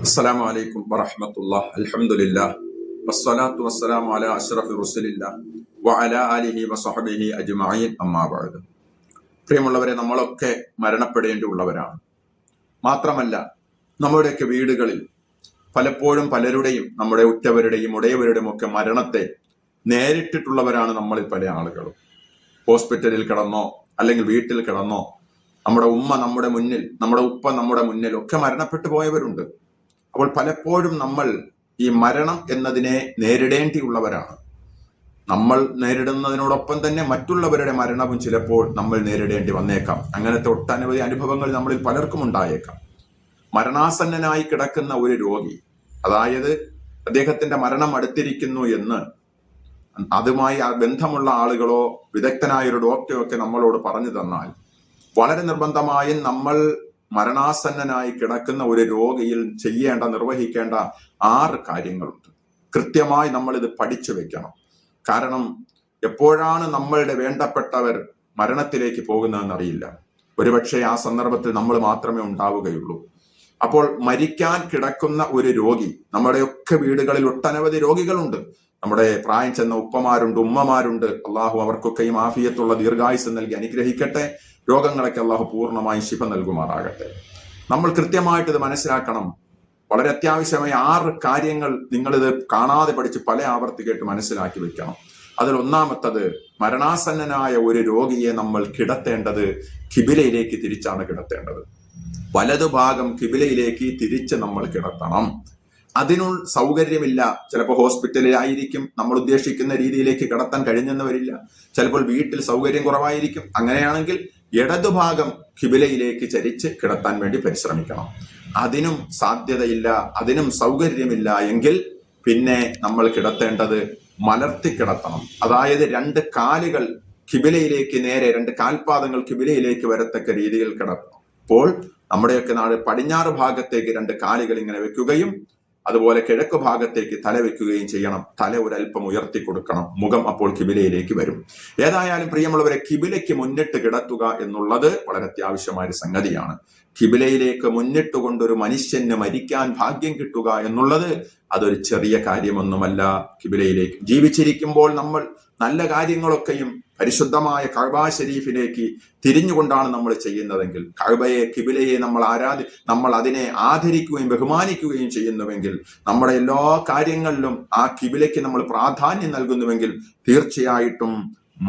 അസ്സാം വലൈക്കും വറഹമത്തുള്ള അലഹമുല്ല വസ്സലാത്തു വസ്സലാം അല അഷ്റഫ് റുസലില്ല വ അല അലിഹി വസഹബിഹി അജ്മീൻ അമ്മാബാദ് പ്രിയമുള്ളവരെ നമ്മളൊക്കെ മരണപ്പെടേണ്ടി ഉള്ളവരാണ് മാത്രമല്ല നമ്മുടെയൊക്കെ വീടുകളിൽ പലപ്പോഴും പലരുടെയും നമ്മുടെ ഉറ്റവരുടെയും ഉടയവരുടെയും ഒക്കെ മരണത്തെ നേരിട്ടിട്ടുള്ളവരാണ് നമ്മളിൽ പല ആളുകളും. ഹോസ്പിറ്റലിൽ കിടന്നോ അല്ലെങ്കിൽ വീട്ടിൽ കിടന്നോ നമ്മുടെ ഉമ്മ നമ്മുടെ മുന്നിൽ നമ്മുടെ ഉപ്പ നമ്മുടെ മുന്നിൽ ഒക്കെ മരണപ്പെട്ടു പോയവരുണ്ട്. അപ്പോൾ പലപ്പോഴും നമ്മൾ ഈ മരണം എന്നതിനെ നേരിടേണ്ടിയുള്ളവരാണ്. നമ്മൾ നേരിടുന്നതിനോടൊപ്പം തന്നെ മറ്റുള്ളവരുടെ മരണവും ചിലപ്പോൾ നമ്മൾ നേരിടേണ്ടി വന്നേക്കാം. അങ്ങനത്തെ ഒട്ടനവധി അനുഭവങ്ങൾ നമ്മളിൽ പലർക്കും ഉണ്ടായേക്കാം. മരണാസന്നനായി കിടക്കുന്ന ഒരു രോഗി അതായത് അദ്ദേഹത്തിന്റെ മരണം അടുത്തിരിക്കുന്നു എന്ന് അതുമായി ബന്ധമുള്ള ആളുകളോ വിദഗ്ധനായ ഒരു ഡോക്ടറോ ഒക്കെ നമ്മളോട് പറഞ്ഞു തന്നാൽ വളരെ നിർബന്ധമായും നമ്മൾ മരണാസന്നനായി കിടക്കുന്ന ഒരു രോഗിയിൽ ചെയ്യേണ്ട നിർവഹിക്കേണ്ട ആറ് കാര്യങ്ങളുണ്ട്. കൃത്യമായി നമ്മൾ ഇത് പഠിച്ചു വെക്കണം. കാരണം എപ്പോഴാണ് നമ്മളുടെ വേണ്ടപ്പെട്ടവർ മരണത്തിലേക്ക് പോകുന്നതെന്ന് അറിയില്ല. ഒരുപക്ഷെ ആ സന്ദർഭത്തിൽ നമ്മൾ മാത്രമേ ഉണ്ടാവുകയുള്ളൂ. അപ്പോൾ മരിക്കാൻ കിടക്കുന്ന ഒരു രോഗി നമ്മുടെയൊക്കെ വീടുകളിൽ ഒട്ടനവധി രോഗികളുണ്ട്. നമ്മുടെ പ്രായം ചെന്ന ഉപ്പമാരുണ്ട് ഉമ്മമാരുണ്ട്. അള്ളാഹു അവർക്കൊക്കെയും ആഫിയത്തുള്ള ദീർഘായുസ് നൽകി അനുഗ്രഹിക്കട്ടെ. രോഗങ്ങളൊക്കെ അള്ളാഹു പൂർണമായി ശിഫ നൽകുമാറാകട്ടെ. നമ്മൾ കൃത്യമായിട്ട് ഇത് മനസ്സിലാക്കണം. വളരെ അത്യാവശ്യമായ ആറ് കാര്യങ്ങൾ നിങ്ങളിത് കാണാതെ പഠിച്ച് പല ആവർത്തി കേട്ട് മനസ്സിലാക്കി വെക്കണം. അതിൽ ഒന്നാമത്തത് മരണാസന്നനായ ഒരു രോഗിയെ നമ്മൾ കിടത്തേണ്ടത് കിബിലയിലേക്ക് തിരിച്ചാണ് കിടത്തേണ്ടത്. വലതുഭാഗം കിബിലയിലേക്ക് തിരിച്ച് നമ്മൾ കിടത്തണം. അതിനുള്ള സൗകര്യമില്ല. ചിലപ്പോൾ ഹോസ്പിറ്റലിലായിരിക്കും. നമ്മൾ ഉദ്ദേശിക്കുന്ന രീതിയിലേക്ക് കിടത്താൻ കഴിഞ്ഞെന്ന് വരില്ല. ചിലപ്പോൾ വീട്ടിൽ സൗകര്യം കുറവായിരിക്കും. അങ്ങനെയാണെങ്കിൽ ഇടതുഭാഗം കിബിലയിലേക്ക് ചരിച്ച് കിടത്താൻ വേണ്ടി പരിശ്രമിക്കണം. അതിനും സാധ്യതയില്ല അതിനും സൗകര്യമില്ല എങ്കിൽ പിന്നെ നമ്മൾ കിടത്തേണ്ടത് മലർത്തി കിടത്തണം. അതായത് രണ്ട് കാലുകൾ കിബിലയിലേക്ക് നേരെ രണ്ട് കാൽപാദങ്ങൾ കിബിലയിലേക്ക് വരത്തക്ക രീതിയിൽ കിടത്തണം അപ്പോൾ നമ്മുടെയൊക്കെ നാട് പടിഞ്ഞാറ് ഭാഗത്തേക്ക് രണ്ട് കാലുകൾ ഇങ്ങനെ വെക്കുകയും അതുപോലെ കിഴക്ക് ഭാഗത്തേക്ക് തല വെക്കുകയും ചെയ്യണം. തല ഒരല്പം ഉയർത്തി കൊടുക്കണം. മുഖം അപ്പോൾ കിബിലയിലേക്ക് വരും. ഏതായാലും പ്രിയമുള്ളവരെ കിബിലയ്ക്ക് മുന്നിട്ട് കിടത്തുക എന്നുള്ളത് വളരെ അത്യാവശ്യമായ ഒരു സംഗതിയാണ്. കിബിലയിലേക്ക് മുന്നിട്ട് കൊണ്ടൊരു മനുഷ്യന് മരിക്കാൻ ഭാഗ്യം കിട്ടുക എന്നുള്ളത് അതൊരു ചെറിയ കാര്യമൊന്നുമല്ല. കിബിലയിലേക്ക് ജീവിച്ചിരിക്കുമ്പോൾ നമ്മൾ നല്ല കാര്യങ്ങളൊക്കെയും പരിശുദ്ധമായ കഴബ ഷെരീഫിലേക്ക് തിരിഞ്ഞുകൊണ്ടാണ് നമ്മൾ ചെയ്യുന്നതെങ്കിൽ കഴബയെ കിബിലയെ നമ്മൾ ആരാധി നമ്മൾ അതിനെ ആദരിക്കുകയും ബഹുമാനിക്കുകയും ചെയ്യുന്നുവെങ്കിൽ നമ്മുടെ എല്ലാ കാര്യങ്ങളിലും ആ കിബിലയ്ക്ക് നമ്മൾ പ്രാധാന്യം നൽകുന്നുവെങ്കിൽ തീർച്ചയായിട്ടും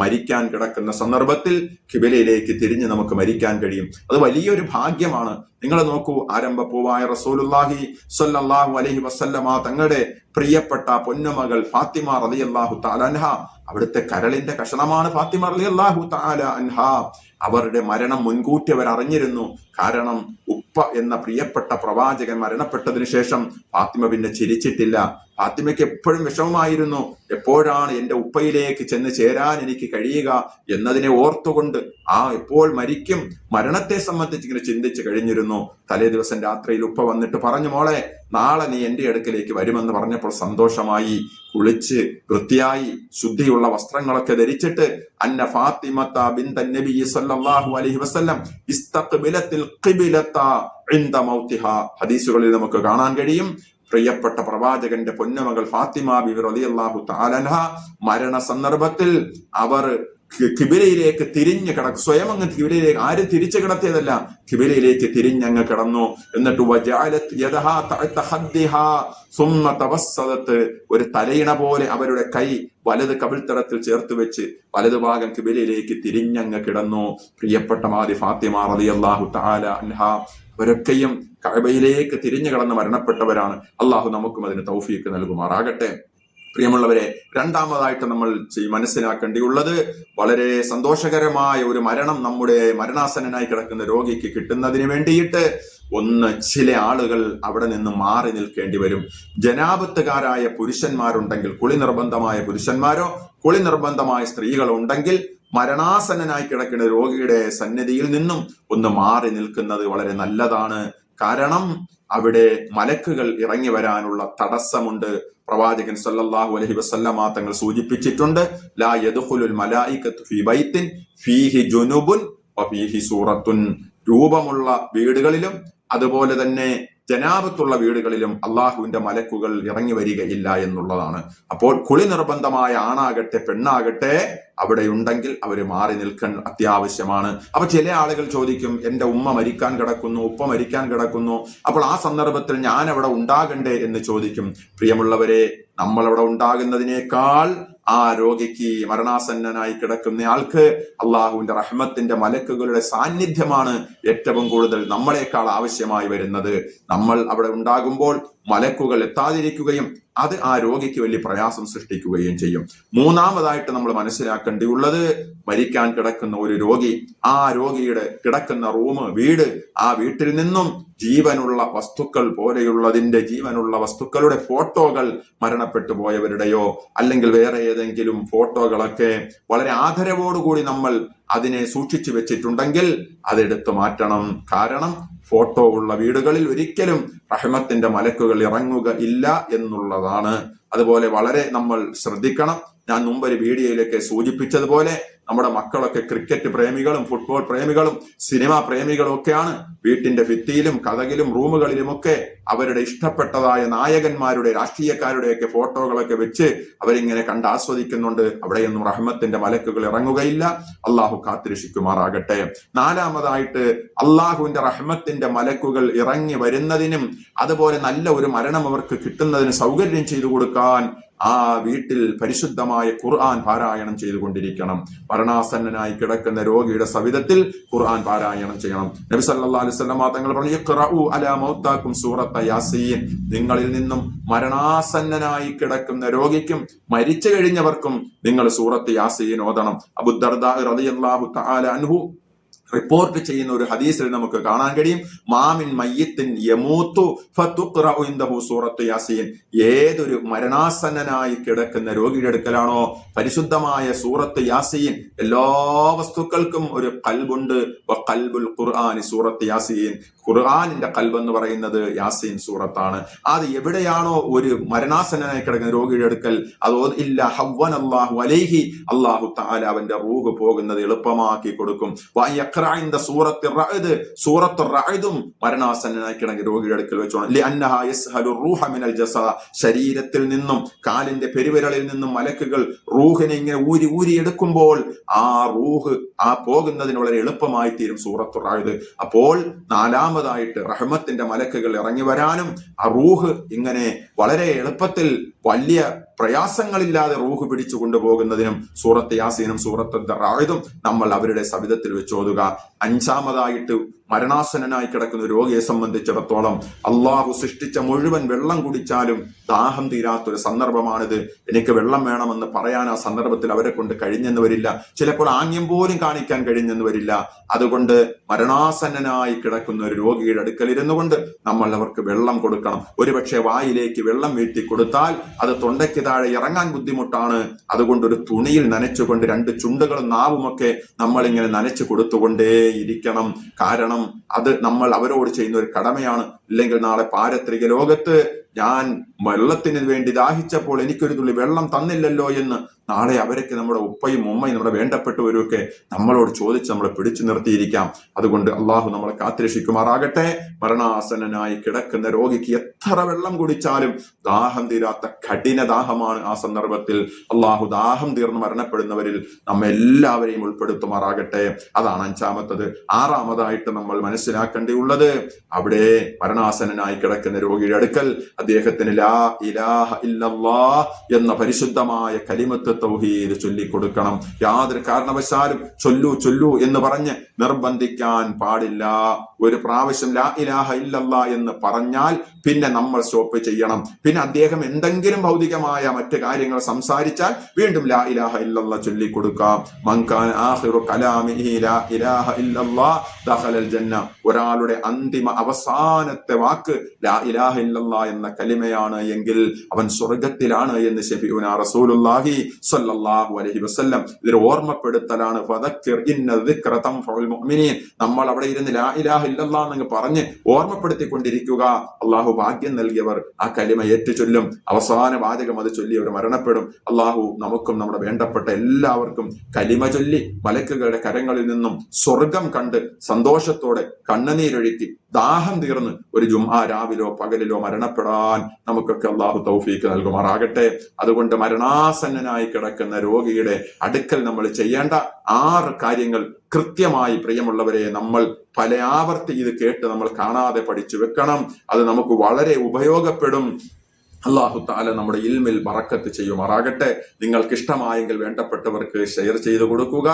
മരിക്കാൻ കിടക്കുന്ന സന്ദർഭത്തിൽ കിബിലയിലേക്ക് തിരിഞ്ഞ് നമുക്ക് മരിക്കാൻ കഴിയും. അത് വലിയൊരു ഭാഗ്യമാണ്. നിങ്ങൾ നോക്കൂ ആരംഭ പോവായ റസൂലുല്ലാഹി സല്ലാഹു അലഹി വസല്ലമ തങ്ങളുടെ പ്രിയപ്പെട്ട പൊന്നമകൾ ഫാത്തിമ റളിയല്ലാഹു തആല അൻഹ. അവിടുത്തെ കരളിന്റെ കഷണമാണ് ഫാത്തിമ റളിയല്ലാഹു തആല അൻഹ. അവരുടെ മരണം മുൻകൂട്ടി അവർ അറിഞ്ഞിരുന്നു കാരണം ഉപ്പ എന്ന പ്രിയപ്പെട്ട പ്രവാചകൻ മരണപ്പെട്ടതിനു ശേഷം ഫാത്തിമ പിന്നെ ചിരിച്ചിട്ടില്ല. ഫാത്തിമയ്ക്ക് എപ്പോഴും വിഷമമായിരുന്നു. എപ്പോഴാണ് എന്റെ ഉപ്പയിലേക്ക് ചെന്ന് ചേരാൻ എനിക്ക് കഴിയുക എന്നതിനെ ഓർത്തുകൊണ്ട് ആ എപ്പോൾ മരിക്കും മരണത്തെ സംബന്ധിച്ച് ഇങ്ങനെ ചിന്തിച്ചു കഴിഞ്ഞിരുന്നു. തലേ ദിവസം രാത്രിയിൽ ഉപ്പ വന്നിട്ട് പറഞ്ഞു മോളെ നാളെ നീ എന്റെ അടുക്കലേക്ക് വരുമെന്ന് പറഞ്ഞപ്പോൾ സന്തോഷമായി. കുളിച്ച് വൃത്തിയായി ശുദ്ധിയുള്ള വസ്ത്രങ്ങളൊക്കെ ധരിച്ചിട്ട് അന്ന ഫാത്തിമത്ത ബിന്ദ നബി സല്ലല്ലാഹു അലൈഹി വസല്ലം ഇസ്തഖ്ബിലത്തിൽ ഖിബിലത്ത ഇൻദ മൗതിഹ ഹദീസുകളിൽ നമുക്ക് കാണാൻ കഴിയും. പ്രിയപ്പെട്ട പ്രവാചകന്റെ പൊന്നമകൾ ഫാത്തിമ ബിബി റളിയല്ലാഹു തആലൻഹ മരണ സന്ദർഭത്തിൽ അവർ കിബിലയിലേക്ക് തിരിഞ്ഞ് കിടക്കും സ്വയം അങ്ങ് കിബിലയിലേക്ക് ആരും തിരിച്ചു കിടത്തിയതല്ല. കിബിലയിലേക്ക് തിരിഞ്ഞങ്ങ് കിടന്നു. എന്നിട്ട് ഒരു തലയിണ പോലെ അവരുടെ കൈ വലത് കവിൾത്തടത്തിൽ ചേർത്ത് വെച്ച് വലത് ഭാഗം കിബിലയിലേക്ക് തിരിഞ്ഞങ്ങ് കിടന്നു. പ്രിയപ്പെട്ട മാതി ഫാത്തിമ റളിയല്ലാഹു തആല അൻഹ. അവരൊക്കെയും കഅബയിലേക്ക് തിരിഞ്ഞു കടന്ന് മരണപ്പെട്ടവരാണ്. അള്ളാഹു നമുക്കും അതിന് തൗഫീക്ക് നൽകുമാറാകട്ടെ. പ്രിയമുള്ളവരെ രണ്ടാമതായിട്ട് നമ്മൾ മനസ്സിലാക്കേണ്ടിയുള്ളത് വളരെ സന്തോഷകരമായ ഒരു മരണം നമ്മുടെ മരണാസനനായി കിടക്കുന്ന രോഗിക്ക് കിട്ടുന്നതിന് വേണ്ടിയിട്ട് ഒന്ന് ചില ആളുകൾ അവിടെ നിന്ന് മാറി നിൽക്കേണ്ടി വരും. ജനാപത്തുകാരായ പുരുഷന്മാരുണ്ടെങ്കിൽ കുളി നിർബന്ധമായ പുരുഷന്മാരോ കുളി നിർബന്ധമായ സ്ത്രീകളോ ഉണ്ടെങ്കിൽ മരണാസന്നനായി കിടക്കുന്ന രോഗിയുടെ സന്നിധിയിൽ നിന്നും ഒന്ന് മാറി നിൽക്കുന്നത് വളരെ നല്ലതാണ്. കാരണം അവിടെ മലക്കുകൾ ഇറങ്ങി വരാനുള്ള തടസ്സമുണ്ട്. പ്രവാചകൻ സല്ലല്ലാഹു അലൈഹി വസല്ലമ തങ്ങൾ സൂചിപ്പിച്ചിട്ടുണ്ട് ലാ യദ്ഖുലുൽ മലായികത്തു ഫീ ബൈത്തിൻ ഫീഹി ജുനുബുൻ സൂറത്തുൻ. രൂപമുള്ള വീടുകളിലും അതുപോലെ തന്നെ ജനാപത്തുള്ള വീടുകളിലും അള്ളാഹുവിന്റെ മലക്കുകൾ ഇറങ്ങി വരികയില്ല എന്നുള്ളതാണ്. അപ്പോൾ കുളി നിർബന്ധമായ ആണാകട്ടെ പെണ്ണാകട്ടെ അവിടെ ഉണ്ടെങ്കിൽ അവർ മാറി നിൽക്കാൻ അത്യാവശ്യമാണ്. അപ്പൊ ചില ആളുകൾ ചോദിക്കും എന്റെ ഉമ്മ മരിക്കാൻ കിടക്കുന്നു ഉപ്പ മരിക്കാൻ കിടക്കുന്നു. അപ്പോൾ ആ സന്ദർഭത്തിൽ ഞാൻ അവിടെ ഉണ്ടാകണ്ടേ? എന്ന് ചോദിക്കും. പ്രിയമുള്ളവരെ നമ്മളവിടെ ഉണ്ടാകുന്നതിനേക്കാൾ ആ രോഗിക്ക് മരണാസന്നനായി കിടക്കുന്ന ആൾക്ക് അള്ളാഹുവിന്റെ റഹ്മത്തിന്റെ മലക്കുകളുടെ സാന്നിധ്യമാണ് ഏറ്റവും കൂടുതൽ നമ്മളെക്കാൾ ആവശ്യമായി വരുന്നത്. നമ്മൾ അവിടെ ഉണ്ടാകുമ്പോൾ മലക്കുകൾ എത്താതിരിക്കുകയും അത് ആ രോഗിക്ക് വലിയ പ്രയാസം സൃഷ്ടിക്കുകയും ചെയ്യും. മൂന്നാമതായിട്ട് നമ്മൾ മനസ്സിലാക്കേണ്ടിയുള്ളത് മരിക്കാൻ കിടക്കുന്ന ഒരു രോഗി ആ രോഗിയുടെ കിടക്കുന്ന റൂം വീട് ആ വീട്ടിൽ നിന്നും ജീവനുള്ള വസ്തുക്കൾ പോലെയുള്ളതിന്റെ ജീവനുള്ള വസ്തുക്കളുടെ ഫോട്ടോകൾ മരണപ്പെട്ടു പോയവരുടെയോ അല്ലെങ്കിൽ വേറെ ഏതെങ്കിലും ഫോട്ടോകളൊക്കെ വളരെ ആദരവോടുകൂടി നമ്മൾ അതിനെ സൂക്ഷിച്ചു വെച്ചിട്ടുണ്ടെങ്കിൽ അതെടുത്തു മാറ്റണം. കാരണം ഫോട്ടോ ഉള്ള വീടുകളിൽ ഒരിക്കലും റഹ്മത്തിന്റെ മലക്കുകൾ ഇറങ്ങുക ഇല്ല എന്നുള്ളതാണ്. അതുപോലെ വളരെ നമ്മൾ ശ്രദ്ധിക്കണം. ഞാൻ മുമ്പൊരു വീഡിയോയിലൊക്കെ സൂചിപ്പിച്ചതുപോലെ നമ്മുടെ മക്കളൊക്കെ ക്രിക്കറ്റ് പ്രേമികളും ഫുട്ബോൾ പ്രേമികളും സിനിമ പ്രേമികളും ഒക്കെയാണ് വീട്ടിന്റെ ഭിത്തിയിലും കഥകിലും റൂമുകളിലുമൊക്കെ അവരുടെ ഇഷ്ടപ്പെട്ടതായ നായകന്മാരുടെ രാഷ്ട്രീയക്കാരുടെയൊക്കെ ഫോട്ടോകളൊക്കെ വെച്ച് അവരിങ്ങനെ കണ്ട് ആസ്വദിക്കുന്നുണ്ട് അവിടെയൊന്നും റഹ്മത്തിന്റെ മലക്കുകൾ ഇറങ്ങുകയില്ല. അള്ളാഹു കാത്തിരക്ഷിക്കുമാറാകട്ടെ. നാലാമതായിട്ട് അള്ളാഹുവിന്റെ റഹ്മത്തിന്റെ മലക്കുകൾ ഇറങ്ങി വരുന്നതിനും അതുപോലെ നല്ല ഒരു മരണം അവർക്ക് കിട്ടുന്നതിന് സൗകര്യം ചെയ്തു കൊടുക്കാൻ ആ വീട്ടിൽ പരിശുദ്ധമായ ഖുർആൻ പാരായണം ചെയ്തുകൊണ്ടിരിക്കണം. മരണാസന്നനായി കിടക്കുന്ന രോഗിയുടെ സവിധത്തിൽ ഖുർആൻ പാരായണം ചെയ്യണം. നബി വസല്ലം തങ്ങൾ പറഞ്ഞു ഇഖ്റഉ അല സൂറത്ത യാസീൻ. നിങ്ങളിൽ നിന്നും മരണാസന്നനായി കിടക്കുന്ന രോഗിക്കും മരിച്ചു കഴിഞ്ഞവർക്കും നിങ്ങൾ സൂറത്ത് യാസീൻ ഓതണം. അബുദർദാഹു അൻഹു റിപ്പോർട്ട് ചെയ്യുന്ന ഒരു ഹദീസിൽ നമുക്ക് കാണാൻ കഴിയും. മാമിൻ മയ്യത്തിൻ യമൂത്തു ഫതുഖ്റഉ ഇൻദഹു സൂറത്ത് യാസീൻ. ഏതൊരു മരണാസന്നനായി കിടക്കുന്ന രോഗിയുടെ അടുക്കലാണോ പരിശുദ്ധമായ സൂറത്ത് യാസീൻ? എല്ലാ വസ്തുക്കൾക്കും ഒരു കൽബുണ്ട്. കൽബുൽ ഖുർആാനി സൂറത്ത് യാസീൻ. ഖുർആാനിന്റെ കൽവെന്ന് പറയുന്നത് യാസീൻ സൂറത്താണ്. അത് എവിടെയാണോ ഒരു മരണാസനായി കിടക്കുന്ന രോഗിയുടെ അടുക്കൽ അതോ ഇല്ല ഹവ്വൻ അള്ളാഹു അലൈഹി അള്ളാഹു താല അവന്റെ റൂഹ് പോകുന്നത് എളുപ്പമാക്കി കൊടുക്കും. സൂറത്ത് സൂറത്ത് മരണാസനായി കിടക്കുന്ന രോഗിയുടെ അടുക്കൽ വെച്ചോണം. ശരീരത്തിൽ നിന്നും കാലിന്റെ പെരുവിരളിൽ നിന്നും മലക്കുകൾ റൂഹിനെ ഇങ്ങനെ ഊരി ഊരി എടുക്കുമ്പോൾ ആ റൂഹ് ആ പോകുന്നതിന് വളരെ എളുപ്പമായി തീരും സൂറത്ത് റഅദ്. അപ്പോൾ നാലാമതായിട്ട് റഹ്മത്തിന്റെ മലക്കുകൾ ഇറങ്ങി വരാനും ആ റൂഹ് ഇങ്ങനെ വളരെ എളുപ്പത്തിൽ വലിയ പ്രയാസങ്ങളില്ലാതെ റൂഹ് പിടിച്ചു കൊണ്ടുപോകുന്നതിനും സൂറത്ത് യാസീനും സൂറത്ത് റായുതും നമ്മൾ അവരുടെ സവിധത്തിൽ വെച്ചോതുക. അഞ്ചാമതായിട്ട് മരണാസനനായി കിടക്കുന്ന രോഗിയെ സംബന്ധിച്ചിടത്തോളം അള്ളാഹു സൃഷ്ടിച്ച മുഴുവൻ വെള്ളം കുടിച്ചാലും ദാഹം തീരാത്തൊരു സന്ദർഭമാണിത്. എനിക്ക് വെള്ളം വേണമെന്ന് പറയാൻ ആ സന്ദർഭത്തിൽ അവരെ കൊണ്ട് കഴിഞ്ഞെന്ന് വരില്ല. ചിലപ്പോൾ ആംഗ്യം പോലും കാണിക്കാൻ കഴിഞ്ഞെന്ന് വരില്ല. അതുകൊണ്ട് മരണാസന്നനായി കിടക്കുന്ന ഒരു രോഗിയുടെ അടുക്കൽ ഇരുന്നുകൊണ്ട് നമ്മൾ അവർക്ക് വെള്ളം കൊടുക്കണം. ഒരുപക്ഷെ വായിലേക്ക് വെള്ളം വീഴ്ത്തി കൊടുത്താൽ അത് തൊണ്ടയ്ക്ക് താഴെ ഇറങ്ങാൻ ബുദ്ധിമുട്ടാണ്. അതുകൊണ്ട് ഒരു തുണിയിൽ നനച്ചുകൊണ്ട് രണ്ട് ചുണ്ടുകളും നാവുമൊക്കെ നമ്മൾ ഇങ്ങനെ നനച്ചു കൊടുത്തുകൊണ്ടേ ഇരിക്കണം കാരണം അത് നമ്മൾ അവരോട് ചെയ്യുന്ന ഒരു കടമയാണ്. ഇല്ലെങ്കിൽ നാളെ പാരത്രിക ലോകത്ത് ഞാൻ വെള്ളത്തിന് വേണ്ടി ദാഹിച്ചപ്പോൾ എനിക്കൊരു തുള്ളി വെള്ളം തന്നില്ലല്ലോ എന്ന് നാളെ അവരൊക്കെ നമ്മുടെ ഉപ്പയും ഉമ്മയും നമ്മുടെ വേണ്ടപ്പെട്ടവരുമൊക്കെ നമ്മളോട് ചോദിച്ച് നമ്മളെ പിടിച്ചു നിർത്തിയിരിക്കാം. അതുകൊണ്ട് അള്ളാഹു നമ്മളെ കാത്തിരക്ഷിക്കുമാറാകട്ടെ. മരണാസനായി കിടക്കുന്ന രോഗിക്ക് എത്ര വെള്ളം കുടിച്ചാലും ദാഹം തീരാത്ത കഠിന ദാഹമാണ് ആ സന്ദർഭത്തിൽ. അള്ളാഹു ദാഹം തീർന്ന് മരണപ്പെടുന്നവരിൽ നമ്മെല്ലാവരെയും ഉൾപ്പെടുത്തുമാറാകട്ടെ. അതാണ് അഞ്ചാമത്തത്. ആറാമതായിട്ട് നമ്മൾ മനസ്സിലാക്കേണ്ടിയുള്ളത്. അവിടെ മരണാസനായി കിടക്കുന്ന രോഗിയുടെ അടുക്കൽ അദ്ദേഹത്തിന് ലാ ഇലാഹ ഇല്ലല്ലാ എന്ന പരിശുദ്ധമായ കലിമത്ത് തൗഹീദ് ചൊല്ലിക്കൊടുക്കണം. യാതൊരു കാരണവശാലും ചൊല്ലു ചൊല്ലു എന്ന് പറഞ്ഞ് നിർബന്ധിക്കാൻ പാടില്ല. ഒരു പ്രാവശ്യം ലാ ഇലാഹ ഇല്ലല്ലാ എന്ന് പറഞ്ഞാൽ പിന്നെ നമ്മൾ സ്റ്റോപ്പ് ചെയ്യണം. പിന്നെ അദ്ദേഹം എന്തെങ്കിലും ഭൗതികമായ മറ്റു കാര്യങ്ങൾ സംസാരിച്ചാൽ വീണ്ടും ലാ ഇലാഹ ഇല്ലല്ലാ ചൊല്ലിക്കൊടുക്കാം. മങ്കാൻ ആഹിറു കലാമിഹി ലാ ഇലാഹ ഇല്ലല്ലാ ജന്ന. ഒരാളുടെ അന്തിമ അവസാനത്തെ വാക്ക് ലാ ഇലാഹ ഇല്ലല്ലാ എന്ന കലിമയാണ്. എങ്കിൽ അവൻ സ്വർഗത്തിലാണ് എന്ന് ഷഫീഉന റസൂലുള്ളാഹി സ്വല്ലല്ലാഹു അലൈഹി വസല്ലം ഇതൊരു ഓർമ്മപ്പെടുത്തലാണ്. നമ്മൾ അവിടെ ഇരുന്ന് ലാ ഇലാഹ എന്ന് പറഞ്ഞ് ഓർമ്മപ്പെടുത്തിക്കൊണ്ടിരിക്കുക. അള്ളാഹു ഭാഗ്യം നൽകിയവർ ആ കലിമ ഏറ്റുചൊല്ലും. അവസാന വാചകം അത് ചൊല്ലി അവർ മരണപ്പെടും. അള്ളാഹു നമുക്കും നമ്മുടെ വേണ്ടപ്പെട്ട എല്ലാവർക്കും കലിമ ചൊല്ലി മലക്കുകളുടെ കരങ്ങളിൽ നിന്നും സ്വർഗം കണ്ട് സന്തോഷത്തോടെ കണ്ണുനീരൊഴുക്കി ദാഹം തീർന്ന് ഒരു ജുംആ രാവിലോ പകലിലോ മരണപ്പെടാൻ നമുക്കൊക്കെ അള്ളാഹു തൗഫീക്ക് നൽകുമാറാകട്ടെ. അതുകൊണ്ട് മരണാസന്നനായി കിടക്കുന്ന രോഗിയുടെ അടുക്കൽ നമ്മൾ ചെയ്യേണ്ട ആറ് കാര്യങ്ങൾ കൃത്യമായി പ്രിയമുള്ളവരെ നമ്മൾ പല ആവർത്തി ഇത് കേട്ട് നമ്മൾ കാണാതെ പഠിച്ചു വെക്കണം. അത് നമുക്ക് വളരെ ഉപയോഗപ്പെടും. അള്ളാഹു താല നമ്മുടെ ഇൽമിൽ ബറക്കത്ത് ചെയ്യുമാറാകട്ടെ. നിങ്ങൾക്ക് ഇഷ്ടമായെങ്കിൽ വേണ്ടപ്പെട്ടവർക്ക് ഷെയർ ചെയ്തു കൊടുക്കുക.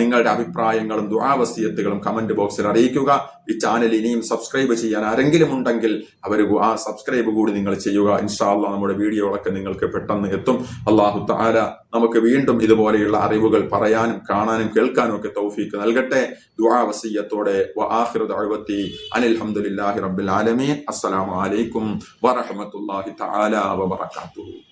നിങ്ങളുടെ അഭിപ്രായങ്ങളും ദുആവസ്യത്തുകളും കമന്റ് ബോക്സിൽ അറിയിക്കുക. ഈ ചാനൽ ഇനിയും സബ്സ്ക്രൈബ് ചെയ്യാൻ ആരെങ്കിലും ഉണ്ടെങ്കിൽ അവർ ആ സബ്സ്ക്രൈബ് കൂടി നിങ്ങൾ ചെയ്യുക. ഇൻഷാല്ല നമ്മുടെ വീഡിയോകളൊക്കെ നിങ്ങൾക്ക് പെട്ടെന്ന് എത്തും. അള്ളാഹു താല നമുക്ക് വീണ്ടും ഇതുപോലെയുള്ള അറിവുകൾ പറയാനും കാണാനും കേൾക്കാനും ഒക്കെ തൗഫീക്ക് നൽകട്ടെ. ദുആവസിയത്തോടെ ദഅവതി അനിൽഹംദുലില്ലാഹി റബ്ബിൽ ആലമീൻ. അസ്സലാമു അലൈക്കും വറഹ്മത്തുള്ളാഹി തആല വബറകാതുഹു